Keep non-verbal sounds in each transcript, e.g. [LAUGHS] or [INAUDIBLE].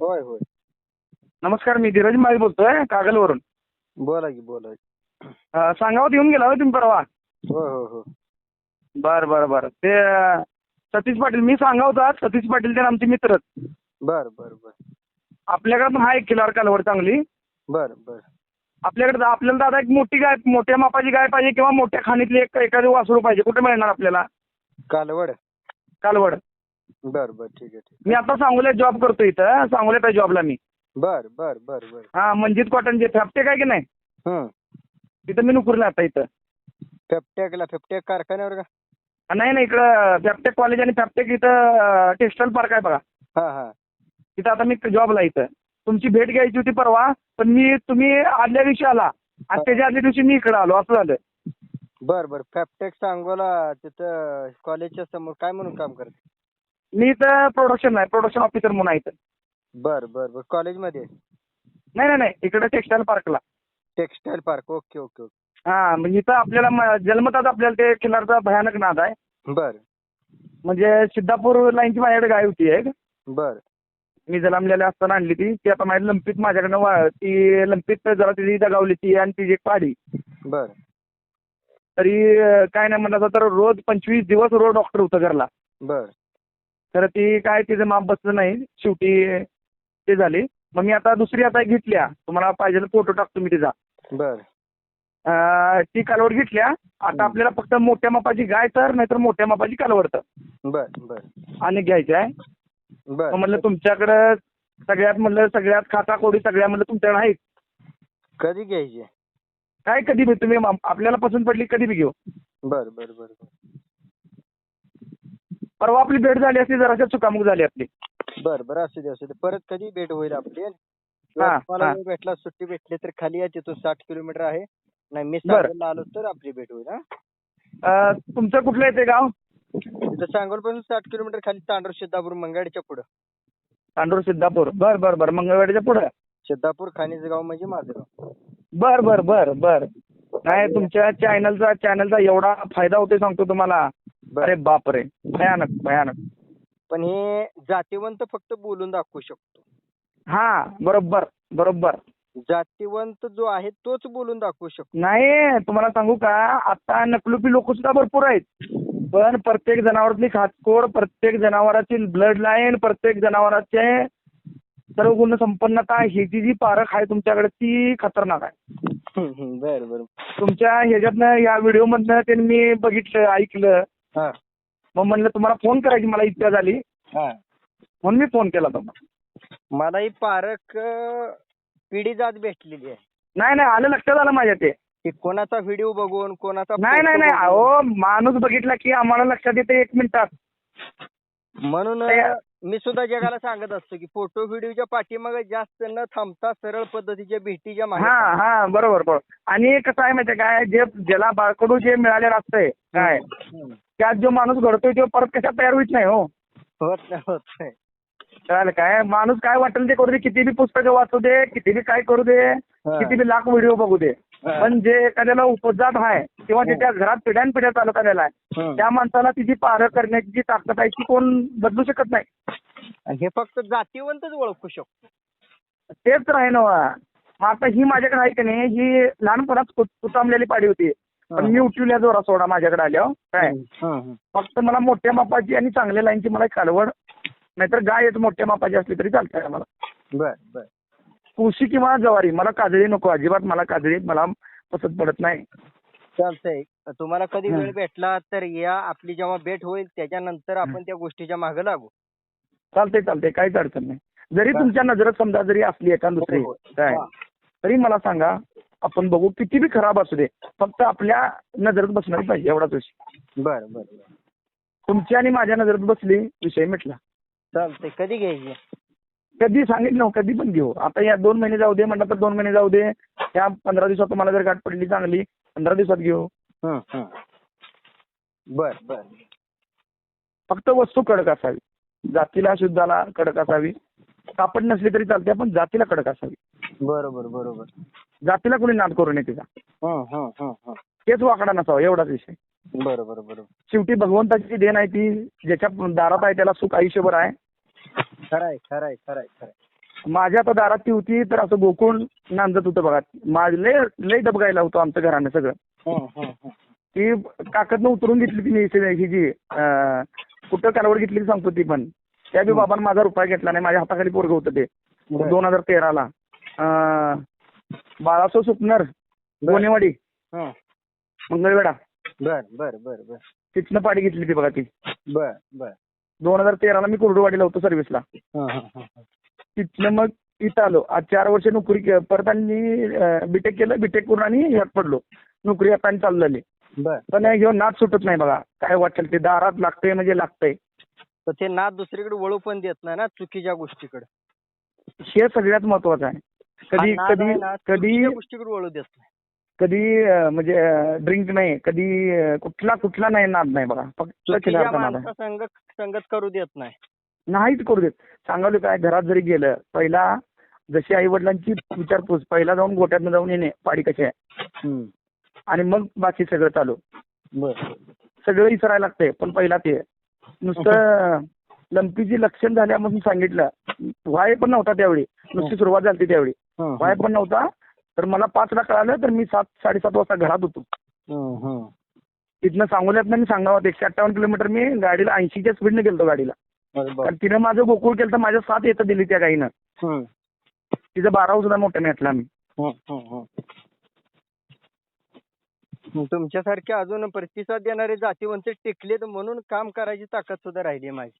होय होय. नमस्कार मी धीरज माळी बोलतोय कागलवरून. बोला की बोला की. अं, सांगावत येऊन गेला होय तुम्ही परवा? होय होय हो बर बर बर. ते अं, सतीश पाटील मी सांगावतात सतीश पाटील ते आमचे मित्रच बर बर बर. आपल्याकडे पण आहे खिलार कालवड चांगली. बर बर. आपल्याकडे दा- आपल्याला दादा एक मोठी गाय मोठ्या मापाची गाय पाहिजे किंवा मोठ्या खाणीतली एक एखादी वासरू पाहिजे कुठे मिळणार आपल्याला? कालवड. कालवड. बर बर ठीक आहे ठीक मी आता सांगोल्यात जॉब करतो इथं सांगोल्यात आहे जॉबला मी. बर बर बर बर. हा मंजित कॉटनचे फॅपटेक आहे की नाही? तिथं मी नोकरीला आता इथं. फेपटेकला फेपटेक कारखान्यावर का? हा, नाही नाही इकडं फॅपटेक कॉलेज आणि फॅपटेक इथं टेक्स्टाईल पार्क आहे बघा. हा हा. तिथं आता मी जॉबला इथं. तुमची भेट घ्यायची होती परवा पण मी तुम्ही आदल्या दिवशी आला. आणि त्याच्या आदल्या दिवशी मी इकडे आलो असं झालं. बर बर. फॅपटेक सांगोला तिथं कॉलेजच्या समोर काय म्हणून काम करते? मी इथं प्रोडक्शन आहे प्रोडक्शन ऑफिसर म्हणून आहे इथं. बर बर बर. कॉलेजमध्ये नाही नाही नाही. इकडे टेक्स्टाईल पार्कला textile park okay okay okay हा म्हणजे इथं आपल्याला म- जन्मताच आपल्याला ते खिलारचा भयानक नाद आहे. बर. म्हणजे सिद्धापूर लाईनची माझ्याकडे गाय होती एक. बर. मी जन्मलेल्या असताना आणली ती ती आता माझी लंपीत माझ्याकडनं वा- ती लंपीत जरा तिची दगावली ती आणि तिची एक पाडी. बर. तरी अं, काय नाही म्हणलं तर रोज पंचवीस दिवस रोज डॉक्टर होतं घरला. बर. तर ती काय तिचं माप बसलं नाही. शेवटी ते झाली. मग मी आता दुसरी आता घेतल्या. तुम्हाला पाहिजे फोटो टाकतो मी तिचा. बर. ती कालवड घेतल्या. आता आपल्याला फक्त मोठ्या मापाची गाय तर नाहीतर मोठ्या मापाची कालवड तर. बर बर. आणि घ्यायची आहे. बर. म्हणलं तुमच्याकडं सगळ्यात म्हणलं सगळ्यात खाता कोडी सगळ्या म्हणलं तुमच्याकडे आहेत. कधी घ्यायची? काय कधी तुम्ही मा- आपल्याला पसंत पडली कधी बी घेऊ. बर बर बर. परवा आपली भेट झाली असती जराशा चुकामुक झाली आपली. बर बर असू दे असू दे. परत कधी भेट होईल आपली? हा, किंवा तुम्हाला हा. वेळ भेटला सुट्टी भेटली तर खाली या तिथून साठ किलोमीटर आहे. नाही मी बर. सांगोलला आलो तर आपली भेट होईल हा. अं, तुमचं कुठलं येते गाव? तिथं सांगोलपासून साठ किलोमीटर खाली तांडूर सिद्धापूर मंगाडीच्या पुढं. तांडूर सिद्धापूर. बर बर बर. मंगळवाडीच्या पुढं? सिद्धापूर खाणीचं गाव म्हणजे माझं गाव. बर बर बर बर. नाही तुमच्या चॅनलचा चॅनलचा एवढा फायदा होतोय सांगतो तुम्हाला. अरे बाप रे भयानक भयानक. पण हे जातीवंत फक्त बोलून दाखवू शकतो. हा बरोबर बरोबर. जातीवंत जो आहे तोच बोलून दाखवू शकतो. नाही तुम्हाला सांगू का? आता नकलुपी लोक सुद्धा भरपूर आहेत. पण प्रत्येक जनावरातली खातकोड प्रत्येक जनावराची ब्लड लाईन प्रत्येक जनावराचे सर्व गुण संपन्नता ही जी जी पारख आहे तुमच्याकडे ती खतरनाक आहे. बर बर. तुमच्या ह्याच्यातनं या व्हिडिओ मधनं ते मी बघितलं ऐकलं. हा. मग म्हणलं तुम्हाला फोन करायची मला इच्छा झाली. हा. म्हणून मी फोन केला तुम्हाला. मला ही पारक अं, पिढी जात भेटलेली आहे. नाही नाही आलं लक्षात आलं माझ्या ते. की कोणाचा व्हिडिओ बघून कोणाचा नाही नाही photo नाही बघून. अहो माणूस बघितला की आम्हाला लक्षात येते एक मिनिटात. म्हणून अं, मी सुद्धा जगाला सांगत असतो की फोटो व्हिडिओच्या पाठीमागे जास्त न थांबता सरळ पद्धतीच्या भेटीच्या मागे हा हा बरोबर बरोबर. आणि कसं आहे माहितीये काय जे ज्याला बाळकडू जे मिळालेलं असतंय काय? हम्म. त्यात जो माणूस घडतोय तो परत कशात तयार होत नाही हो. होत नाही होत नाही. कळालं काय? माणूस काय वाटेल ते करू दे किती बी पुस्तकं वाचू दे किती बी काय करू दे किती बी लाख व्हिडिओ बघू दे. हा. पण जे एखाद्याला उपजात आहे किंवा ज्याच्या घरात पिढ्यान पिढ्या चालत आलेला आहे. त्या माणसाला तिची पारं करण्याची जी ताकद आहे ती कोण बदलू शकत नाही. हे फक्त जातीवंतच ओळखू शकतो. तेच तर आहे ना आता ही माझ्याकडे आहे की नाही ही लहानपणात कुत- कुचामलेली पाडी होती. पण मी उठवल्या जोरा सोडा माझ्याकडे आल्यावर. काय. फक्त मला मोठ्या मापाची आणि चांगल्या लाईनची मला कालवड नाहीतर गाय एक मोठ्या मापाची असली तरी चालतंय मला तुळशी किंवा जवारी मला काजळी नको अजिबात मला काजळी मला पसंत पडत नाही. चालतंय. तुम्हाला कधी. वेळ भेटला तर या आपली जेव्हा भेट होईल त्याच्यानंतर आपण त्या गोष्टीच्या मागे लागू. चालतंय चालतंय काहीच अडचण नाही. जरी. तुमच्या नजरेत समजा जरी असली एका दुसरी हो, हो. काय. तरी मला सांगा आपण बघू किती बी खराब असू दे फक्त आपल्या नजरेत बसणारी पाहिजे एवढाच विषय. बर बर. तुमची आणि माझ्या नजरेत बसली विषय मिटला. चालतंय. कधी घ्यायची? कधी सांगितलं हो, कधी पण घेऊ. आता या दोन महिने जाऊ दे म्हटलं तर दोन महिने जाऊ दे. या पंधरा दिवसात तुम्हाला जर गाठ पडली चांगली पंधरा दिवसात घेऊ. बर बर. फक्त वस्तू कडक असावी. जातीला शुद्धाला कडक असावी. कापड नसली तरी चालते पण जातीला कडक असावी. बरोबर बरोबर. जातीला कोणी नाद करू नये तिचा. तेच वाकडा नसावा एवढाच विषय. बरोबर बरोबर. शेवटी भगवंताची देण आहे ती ज्याच्या दारात आहे त्याला सुख आयुष्यभर आहे. खरंय खरंय खरंय खरंय. माझ्या आता दारात ती होती तर असं गोकुळ नांदत होतं बघा. माझ लय लय दबगायला होतं आमचं घरानं सगळं. हं, हं, हं. ती काकदनं उतरून घेतली ती मी ही जी अं, कुठं कालवड घेतली ती सांगतो ती पण. त्या बी बाबांनी माझा रुपया घेतला नाही. माझ्या हाताखाली पोरग होतं ते. दोन हजार तेराला. बाळासो सुपनर गोनेवाडी. मंगळवेढा. बर बर बर बर. तिथनं पाडी घेतली ती बघा ती. बर बर. दोन हजार तेराला मी कुर्डुवाडीला होतो सर्व्हिसला. तिथनं मग इथं आलो. आज चार वर्ष नोकरी परत आणि बीटेक केलं. बीटेक करून आणि ह्यात पडलो. नोकरी आता चालू झाली. पण ह्यो नाद सुटत नाही बघा. काय वाटेल ते? दारात लागतंय म्हणजे लागतंय. तर ते नाद दुसरीकडे वळू पण देत नाही ना चुकीच्या गोष्टीकडे. हे सगळ्यात महत्वाचं आहे. कधी कधी कधी गोष्टीकडे वळू देत नाही. कधी म्हणजे ड्रिंक नाही कधी कुठला कुठला नाही नाद नाही बघा. फक्त चुकीच्या खिलारचा नाद आहे. माणसा संग संगत करू देत नाही. नाहीच करू देत. सांगावलं काय घरात जरी गेलं पहिला जशी आई वडिलांची विचारपूस पहिला जाऊन गोट्यातनं जाऊन येणे पाडी कशी आहे. हं. आणि मग बाकी सगळं चालू. सगळं विसरायला लागतंय पण पहिला ते. नुसतं लंपीची लक्षण झाल्या म्हणून सांगितलं. व्हाय पण नव्हता त्यावेळी. नुसती सुरुवात झाली त्यावेळी. हं, व्हाय पण नव्हता. तर मला पाचला कळालं तर मी सात साडेसात वाजता घरात होतो. हं, हं. तिथनं सांगोल्यातनं मी सांगावं एकशे अठ्ठावन्न किलोमीटर मी गाडीला ऐंशीच्या स्पीडने गेलतो गाडीला. कारण तिनं माझं गोकुळ केलं तर माझ्या सात येतं दिली त्या गाईनं. हं, तिचं बारा सुद्धा मोठं नेटला मी हं, हं, हं. तुमच्यासारखे अजून प्रतिसाद देणारे जातीवंत टिकलेत म्हणून काम करायची ताकद सुद्धा राहिली माझी.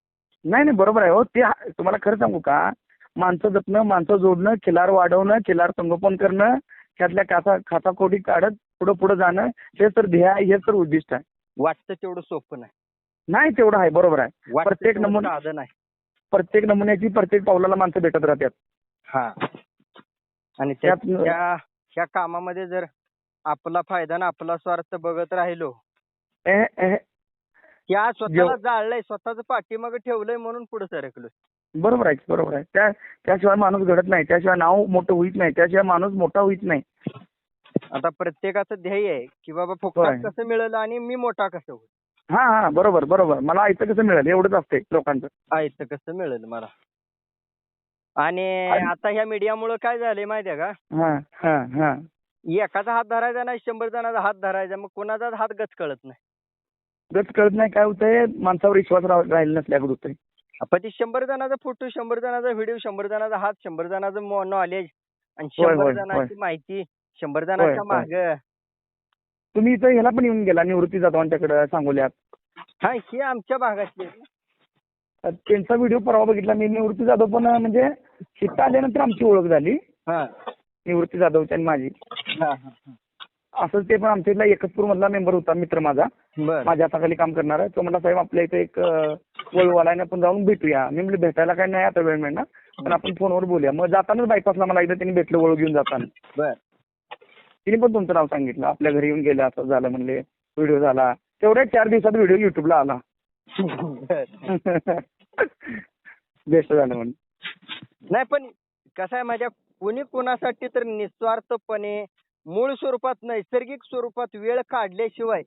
नाही नाही बरोबर आहे हो. ते हा- तुम्हाला खरं सांगू का? माणसं जपणं माणसं जोडणं खिलार वाढवणं खिलार संगोपन करणं त्यातल्या खाचा खाचाखोटी काढत पुढं पुढं जाणं हे तर ध्येय आहे हेच तर उद्दिष्ट आहे. वाटतं तेवढं सोपं नाही. नाही तेवढं आहे बरोबर आहे. वाटतं प्रत्येक तेवढं नमुना साधन आहे प्रत्येक नमुन्याची प्रत्येक पावलाला माणसं भेटत राहतात. हा. आणि त्या त्यात- त्या ह्या कामामध्ये जर आपला फायदा ना आपला स्वार्थ बघत राहिलो. त्या स्वतःला जाळलंय स्वतःच पाठीमागे ठेवलंय म्हणून पुढे सरकलोय. बरोबर आहे बरोबर आहे. त्या त्याशिवाय माणूस घडत नाही. त्याशिवाय नाव मोठं होईत नाही. त्याशिवाय माणूस मोठा होईत नाही. आता प्रत्येकाचं ध्येय आहे की बाबा. फुकटात कसं मिळेल आणि मी मोठा कसं होईल? हा हा बरोबर बरोबर. मला ऐकतं कसं मिळेल? एवढंच असते लोकांचं. आयतं कसं मिळेल मला? आणि आणि- आता ह्या मीडियामुळे काय झालंय माहितीये का? एकाचा हात धरायचा नाही शंभर जणांचा हात धरायचा मग कोणाचाच हात गच कळत नाही. गच कळत नाही काय होतंय? माणसावर विश्वास राह- राहिला नसल्याकडे होतंय. आपण ती शंभर जणांचा फोटो शंभर जणांचा व्हिडिओ शंभर जणांचा हात शंभर जणांचं नॉलेज आणि होय, शंभर होय, जणांची माहिती शंभर जणांच्या होय. माग. तुम्ही इथं ह्याला पण येऊन गेला निवृत्ती जाधवांच्याकडे सांगोल्यात. हा हे आमच्या भागातले. आहेत ना. त्यांचा व्हिडिओ परवा बघितला मी निवृत्ती जाधव पण म्हणजे शिट्टा आल्यानंतर आमची ओळख झाली. हा. निवृत्ती जाधवची आणि माझी. असंच ते पण आमच्या इथला एकचपूर मधला मेंबर होता मित्र माझा. बर. माझ्या हाताखाली काम करणारा तो म्हणला साहेब आपल्या इथे एक वळूवाला आहे ना आपण जाऊन भेटूया. मी म्हणजे भेटायला काय नाही आता वेळ मिळणार. पण आपण फोनवर बोलूया. मग जातानाच बायपासला मला एकदा त्यांनी भेटलं वळू घेऊन जाताना. बर. तिने पण तुमचं नाव सांगितलं. आपल्या घरी येऊन गेले असं झालं म्हणले. व्हिडिओ झाला. तेवढ्या चार दिवसात व्हिडिओ युट्यूबला आला. बर. बेस्ट झालं म्हणून. नाही पण कसं आहे माझ्या कुणी कुणासाठी तर निस्वार्थपणे मूळ स्वरूपात नैसर्गिक स्वरूपात वेळ काढल्याशिवाय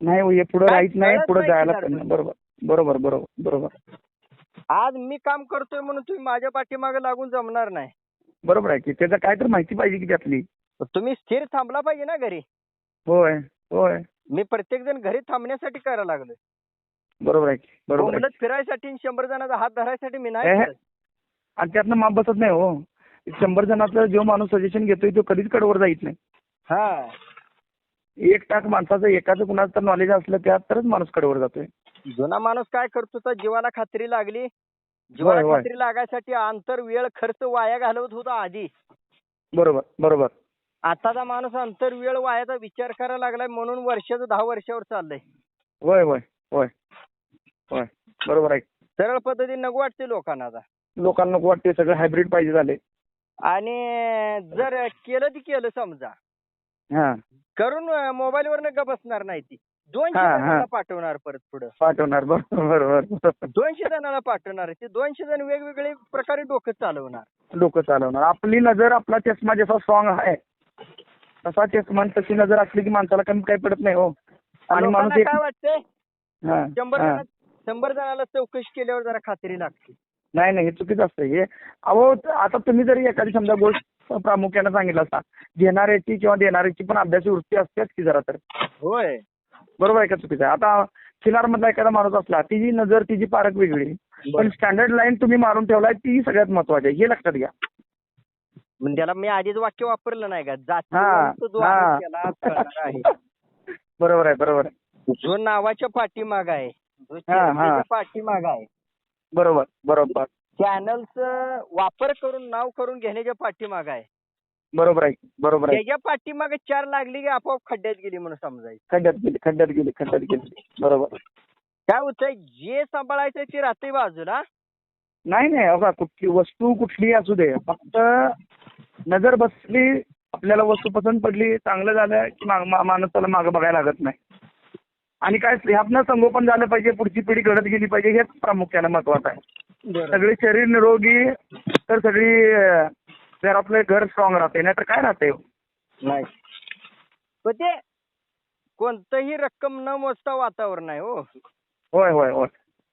नाही पुढे राहीच नाही पुढे जायला. बरोबर बरोबर बरोबर बरोबर. आज मी काम करतोय म्हणून तुम्ही माझ्या पाठीमागे लागून जमणार नाही. बरोबर आहे की त्याचं काय तर माहिती पाहिजे की त्यातली. तुम्ही स्थिर थांबला पाहिजे ना घरी. होय होय. मी प्रत्येक जण घरी थांबण्यासाठी करायला लागलोय. बरोबर आहे बरोबर फिरायसाठी शंभर जणांचा हात धरायसाठी मी नाही. आणि त्यातनं माप बसत नाही हो. शंभर जणांचं जो माणूस सजेशन घेतोय तो कधीच कडवर जाईत नाही. हा. एक टाक माणसाचं एकाचं कुणाचं तर नॉलेज असलं त्यात तरच माणूस कडवर जातोय. जुना माणूस काय करतो तर जीवाला खात्री लागली. जीवाला होय. खात्री लागायसाठी अंतर वेळ खर्च वाया घालवत होता आधी. बरोबर बरोबर. आताचा माणूस अंतर वेळ वायाचा विचार करायला लागलाय म्हणून वर्षाचं दहा वर्षावर चाललंय. होय होय होय होय. बरोबर आहे. सरळ पद्धतीने नको वाटते लोकांना आता. लोकांना नको वाटते सगळं हायब्रिड पाहिजे झाले. आणि जर केलं ती केलं समजा. हा. करून मोबाईल वर ग बसणार नाही ती. दोनशे हा, हा. जणांना पाठवणार परत पुढं. पाठवणार बरोबर बरोबर. दोनशे जणांना पाठवणार. ते दोनशे जण वेगवेगळे प्रकारे डोकं चालवणार. डोकं चालवणार. आपली नजर आपला चष्मा जसा स्ट्रॉंग आहे तसा चष्मा आणि तशी नजर असली की माणसाला कमी काही पडत नाही हो. आणि माणूस एक काय वाटतंय? हा, शंभर हा. जण शंभर जणाला चौकशी केल्यावर जरा खात्री लागते. नाही नाही हे चुकीचं असतं. हे अहो आता तुम्ही जरी एखादी समजा गोष्ट प्रामुख्याने सांगितलं असता घेणाऱ्याची किंवा देणाऱ्याची पण अभ्यासी वृत्ती असतेच की जरा तर. होय. बरोबर आहे का चुकीचं? आहे आता खिलार मधला एखादा माणूस असला तिची नजर तिची पारख वेगळी पण स्टँडर्ड लाईन तुम्ही मारून ठेवलाय ती सगळ्यात महत्वाची आहे. हे लक्षात घ्या. म्हणजे त्याला मी आधीच वाक्य वापरलं नाही का? हा जाती जो हा. आहे त्याला कळणार आहे. [LAUGHS] बरोबर आहे बरोबर आहे. जो नावाच्या पाठीमाग आहे जो हा, हा. पाठीमाग आहे बरोबर बरोबर. चॅनलचं वापर करून नाव करून घेण्याच्या पाठीमाग आहे. बरोबर आहे बरोबर आहे. त्याच्या पाठीमागे चार लागली की आपोआप खड्ड्यात गेली म्हणून समजायचं. खड्ड्यात गेली खड्ड्यात गेली खड्ड्यात गेली. बरोबर. काय होतंय जे सांभाळायचं ते राहते बाजूला. नाही नाही बघा कुठली वस्तू कुठलीही असू दे फक्त नजर बसली आपल्याला वस्तू पसंत पडली चांगलं झालं की माग- मा- माणूस त्याला मागं बघायला लागत नाही. आणि काय ह्यातनं संगोपन झालं पाहिजे पुढची पिढी घडत गेली पाहिजे हेच प्रामुख्याने महत्वाचं आहे. सगळे शरीर निरोगी तर सगळी अं, घरातलं घर स्ट्रॉंग राहते नाहीतर काय राहते नाही. पण ते कोणतंही रक्कम न मोजता वातावरण आहे हो. होय होय होय.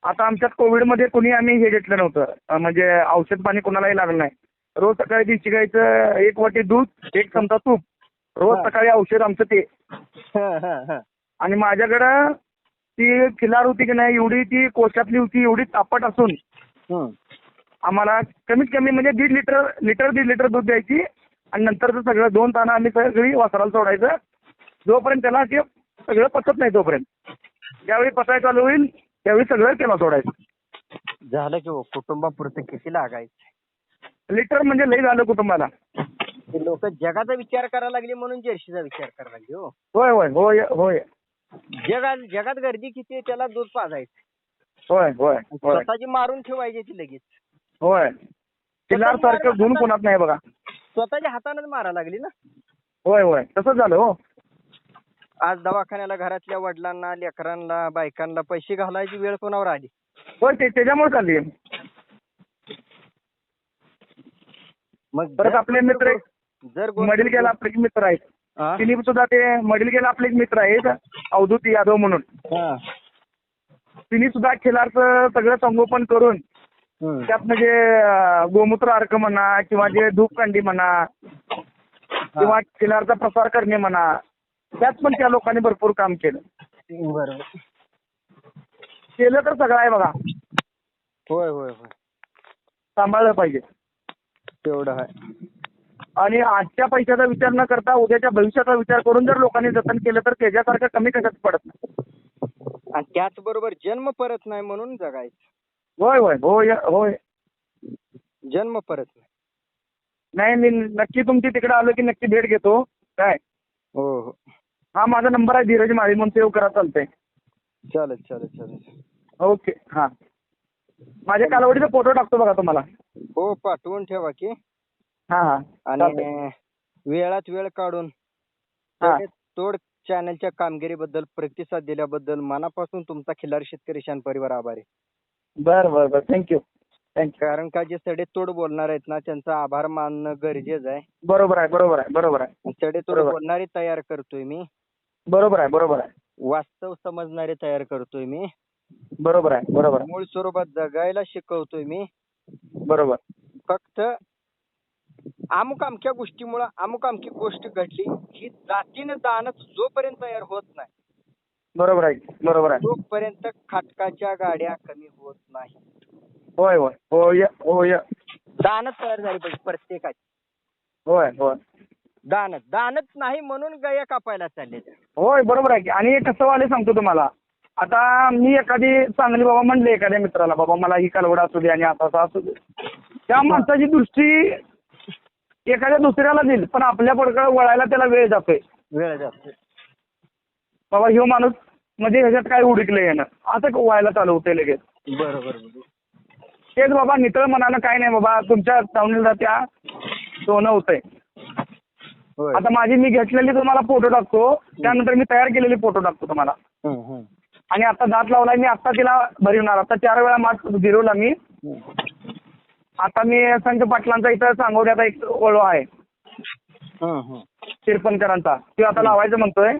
आता आमच्यात कोविडमध्ये कोणी आम्ही हे घेतलं नव्हतं. म्हणजे औषध पाणी कोणालाही लागलं नाही. रोज सकाळी देशी गाईचं एक वाटी दूध एक चमचा तूप. रोज. सकाळी औषध आमचं ते. आणि माझ्याकडं ती खिलार होती की नाही एवढी ती कोशातली होती एवढी तापट असून हं. आम्हाला कमीत कमी म्हणजे दीड लिटर लिटर दीड लिटर दूध द्यायची आणि नंतरचं सगळं दोन ताना आम्ही सगळी वासराला सोडायचं. जोपर्यंत त्याला ते सगळं पचत नाही तोपर्यंत. ज्यावेळी पचायला चालू होईल त्यावेळी सगळं त्याला सोडायचं. झालं की हो कुटुंबापुरतं किती लागायचं? लिटर म्हणजे लई झालं कुटुंबाला. लोक जगाचा विचार करायला लागले म्हणून जर्सीचा विचार करायला लागले हो. होय होय होय होय. जगात जगात गर्दी किती आहे त्याला दूध पाजायचं. होय होय होय. स्वतःची मारून ठेवायची ती लगेच. होय. खिलार सारखं गुण कोणात नाही बघा. स्वतःच्या हातानेच मारायला लागली ना? होय होय. तसंच झालं हो. आज दवाखान्याला घरातल्या वडिलांना लेकरांना बायकांना पैसे घालायची वेळ कोणावर आली? होय ते त्याच्यामुळे चालली मग परत जर- आपले मित्र एक जर मडील गेला आपले मित्र आहेत? तिने सुद्धा ते मडील गेला आपले एक मित्र आहेत अवधूत यादव म्हणून. हा. तिने सुद्धा खिलारचं सगळं संगोपन करून. त्यात म्हणजे गोमूत्र अर्क म्हणा किंवा जे धूपकांडी म्हणा किंवा खिलारचा प्रसार करणे म्हणा त्यात पण त्या लोकांनी भरपूर काम केलं. बरोबर. केलं तर सगळं आहे बघा. होय होय होय. सांभाळलं पाहिजे. तेवढं आहे. आणि आजच्या पैशाचा विचार न करता उद्याच्या भविष्याचा विचार करून जर लोकांनी जतन केलं तर त्याच्यासारखं कमी कशात पडत नाही. आणि त्याचबरोबर जन्म परत नाही म्हणून जगायचं. होय होय होय होय. जन्म परत नाही. नाही मी नक्की तुमची तिकडे आलो की नक्की भेट घेतो. काय? हो हो. हा माझा नंबर आहे धीरज माळी म्हणून सेव्ह करा चालतंय. चालेल चालेल चालेल. ओके हां. माझ्या कालावडीचा फोटो टाकतो बघा तुम्हाला. हो पाठवून ठेवा की. हां हां. चालतंय. आणि वेळात वेळ काढून हा. तोड- तोड चॅनलच्या कामगिरीबद्दल प्रतिसाद दिल्याबद्दल मनापासून तुमचा खिल्लार शेतकरी शान परिवार आभारी. बरं बरं बरं. थँक्यू थँक्यू कारण का जे सडेतोड बोलणार आहेत ना त्यांचा आभार मानणं गरजेचं आहे. बरोबर आहे बरोबर आहे बरोबर आहे. सडेतोड बरोबर. बोलणारे तयार करतोय मी. बरोबर आहे बरोबर आहे. वास्तव समजणारे तयार करतोय मी. बरोबर आहे बरोबर आहे. मूळ स्वरूपात जगायला शिकवतोय मी. बरोबर. फक्त अमुक अमक्या गोष्टीमुळं अमुक अमकी गोष्ट घडली ही जातीनं दानच जोपर्यंत तयार होत नाही. बरोबर आहे बरोबर आहे. तोपर्यंत खाटकाच्या गाड्या कमी होत नाही. होय होय होय होय. दानच तयार झाली पाहिजे प्रत्येकाची. होय होय. दानच दानच नाही म्हणून गया कापायला चालले त्या. होय बरोबर आहे. की आणि कसं वाले सांगतो तुम्हाला. आता मी एखादी चांगली बाबा म्हणले एखाद्या मित्राला बाबा मला ही कालवड असू दे आणि असं असं असू दे. त्या माणसाची दृष्टी एखाद्या दुसऱ्याला देईल पण आपल्या पडकडे वळायला त्याला वेळ जातोय. वेळ जातो बाबा ह्यो माणूस म्हणजे ह्याच्यात काय उडकलं येणं असं व्हायला चालू होते लगेच. बरोबर तेच बाबा नितळ मनानं काय नाही बाबा तुमच्या चावणीला त्या सोनं होतंय. आता माझी मी घेतलेली तुम्हाला फोटो टाकतो त्यानंतर मी तयार केलेले फोटो टाकतो तुम्हाला. आणि आता दात लावलाय मी आता तिला भरवणार आता चार वेळा माठ गिरवला मी. आता मी संत पाटलांचा इथं सांगोड्याचा एक ओळो आहे. तिरपणकरांचा तो आता लावायचं म्हणतोय.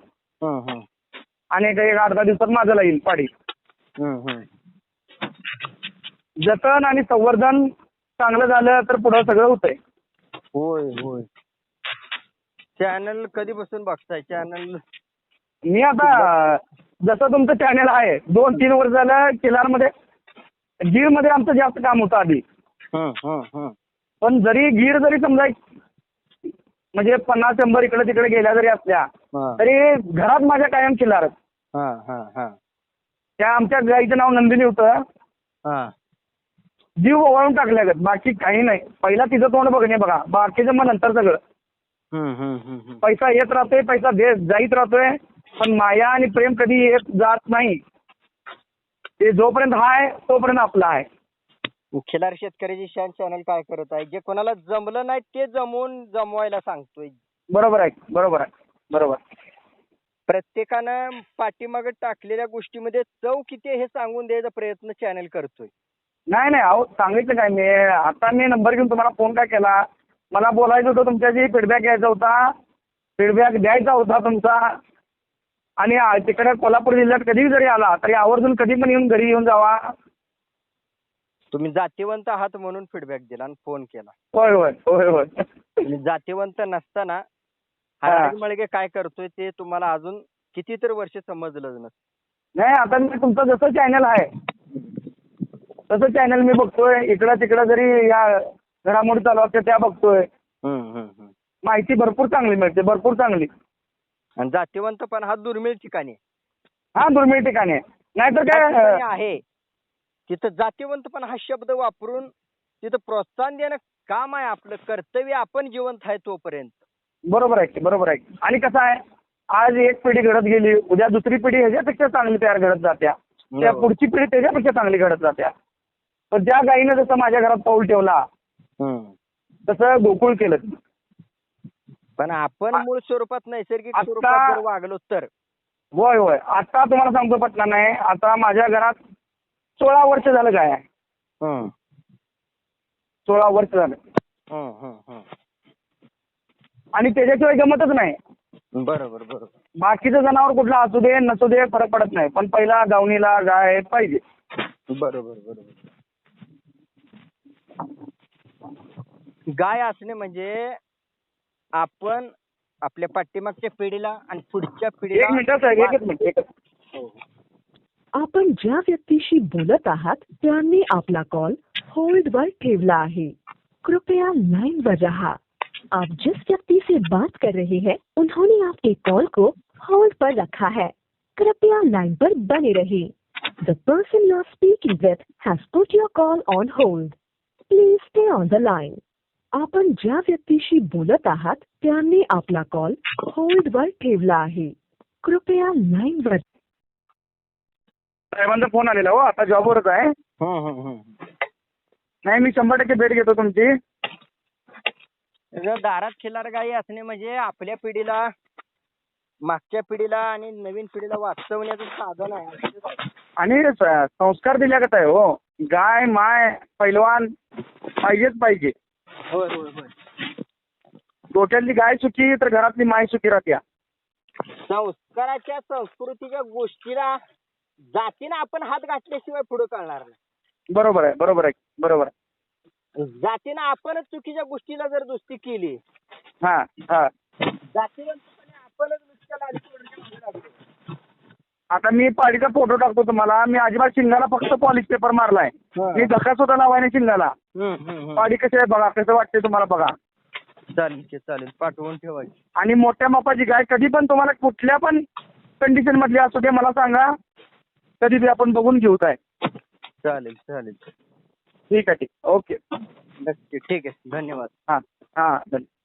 आणि एक एक अर्धा दिवसात माझं येईल पाडी. जतन आणि संवर्धन चांगलं झालं तर पुढं सगळं होतंय. होय होय. चॅनल कधीपासून बघताय? चॅनल मी आता जसं तुमचं चॅनल आहे दोन तीन वर्ष झालं किल्लारमध्ये गीरमध्ये आमचं जास्त काम होतं आधी. पण जरी गीर जरी समजा म्हणजे पन्नास शंभर इकडे तिकडे गेल्या जरी असल्या तरी घरात माझ्या कायम हां हां हां. त्या आमच्या गाईचं नाव नंदिनी होतं. हां. जीव ओवाळून टाकल्यागत बाकी काही नाही. पहिला तिचं तोंड बघणे बघा बाकीचं मग नंतर सगळं. पैसा येत राहतोय पैसा दे जाईत राहतोय पण माया आणि प्रेम कधी येत जात नाही. ते जोपर्यंत हाय तोपर्यंत आपला आहे. खिलार शेतकऱ्याची शान चॅनल काय करत आहे? जे कोणाला जमलं नाही ते जमवून जमवायला सांगतोय. बरोबर आहे बरोबर आहे बरोबर. प्रत्येकानं पाठीमागे टाकलेल्या गोष्टीमध्ये चव किती आहे हे सांगून द्यायचा प्रयत्न चॅनल करतोय. नाही नाही अहो सांगितलं काय मी? आता मी नंबर घेऊन तुम्हाला फोन काय केला? मला बोलायचं होतं तुमच्याशी फीडबॅक घ्यायचा होता. फीडबॅक द्यायचा होता तुमचा. आणि आ- तिकडे कोल्हापूर जिल्ह्यात कधीही जरी आला तरी आवर्जून कधी पण येऊन घरी येऊन जावा. तुम्ही जातीवंत आहात म्हणून फीडबॅक दिला आणि फोन केला. होय होय होय होय. तुम्ही जातीवंत नसताना हा. हार्दिक मळगे काय करतोय ते तुम्हाला अजून कितीतरी वर्ष समजलं नसतं. नाही आता मी तुमचं जसं चॅनल आहे तसं चॅनल मी बघतोय. इकडं तिकडं जरी या घडामोडी चालू असते त्या बघतोय. माहिती भरपूर चांगली मिळते भरपूर चांगली. आणि जातीवंत पण हा दुर्मिळ ठिकाणी आहे. हा दुर्मिळ ठिकाणी आहे. नाहीतर काय ठिकाणी आहे. तिथं जातीवंत पण हा शब्द वापरून तिथं प्रोत्साहन देणं काम आहे आपलं कर्तव्य आपण जिवंत आहे तोपर्यंत. बरोबर आहे की, बरोबर आहे. आणि कसं आहे आज एक पिढी घडत गेली उद्या दुसरी पिढी ह्याच्यापेक्षा चांगली तयार घडत जात्या. त्या. पुढची पिढी त्याच्यापेक्षा चांगली घडत जात्या. पण ज्या गायीनं जसं माझ्या घरात पाऊल ठेवला. तसं गोकुळ केलं. पण आपण मूळ स्वरूपात नैसर्गिक स्वरूपात वागलो तर? होय होय. आता तुम्हाला सांगतो पटला नाही. आता माझ्या घरात सोळा वर्ष झालं काय आहे. हं. सोळा वर्ष झालं. हं, हं, हं. आणि त्याच्याशिवाय गमतच नाही. बरोबर बरोबर. बाकीचं जनावर कुठलं असू दे नसू दे फरक पडत नाही. पण पहिला गावणीला गाय पाहिजे. बरोबर बरोबर. गाय असणे म्हणजे आपण आपल्या पाठीमागच्या पिढीला आणि पुढच्या एक पिढीला मिनिट साहेब एकच मिनिट एकच आपण ज्या व्यक्तीशी बोलत आहात, त्यांनी आपला कॉल होल्ड वर ठेवला आहे. कृपया लाइन पर रहा. आप जिस व्यक्ति से बात कर रहे हैं, उन्होंने आपके कॉल को होल्ड पर रखा है। कृपया लाइन पर बने रहिए the person you are speaking with has put your call on hold please stay on the line आपण ज्या व्यक्तीशी बोलत आहात, त्यांनी आपला कॉल होल्ड वर ठेवला आहे. कृपया लाइन वर साहेबांचा फोन आलेला हो आता जॉबवरच आहे. हं, हं, हं. नाही मी शंभर टक्के भेट घेतो तुमची. जर दारात खिलार गायी असणे म्हणजे आपल्या पिढीला मागच्या पिढीला आणि नवीन पिढीला वाचवण्याचं साधन आहे. आणि स- संस्कार दिल्यागत आहे हो. गाय माय पैलवान पाहिजेच पाहिजे. होय होय होय. डोक्यातली गाय सुखी तर घरातली माय सुखी राहत्या. संस्काराच्या संस्कृतीच्या गोष्टीला जातीनं आपण हात घातल्याशिवाय पुढे कळणार नाही. बरोबर आहे बरोबर आहे बरोबर आहे. जातीनं आपणच चुकीच्या गोष्टीला जर दुस्ती केली हा हा. जातीवंतपणे आपणच नुसत्या लाडीच्या मागे लागलो. आता मी पाडीचा फोटो टाकतो तुम्हाला. मी अजिबात शिंगाला फक्त पॉलिश पेपर मारलाय. हा. मी धक्का सुद्धा लावायने शिंगाला. हम्म, हम्म, हम्म. पाडी कशी आहे बघा कसं वाटते तुम्हाला बघा. चालेल की चालेल. पाठवून ठेवायची. आणि मोठ्या मापाची गाय कधी पण तुम्हाला कुठल्या पण कंडिशन मधली असू दे मला सांगा. कधी बी आपण बघून घेऊ काय. चालेल चालेल. ठीक आहे ठीक. ओके. नक्की ठीक आहे. धन्यवाद. हां हां धन्यवाद.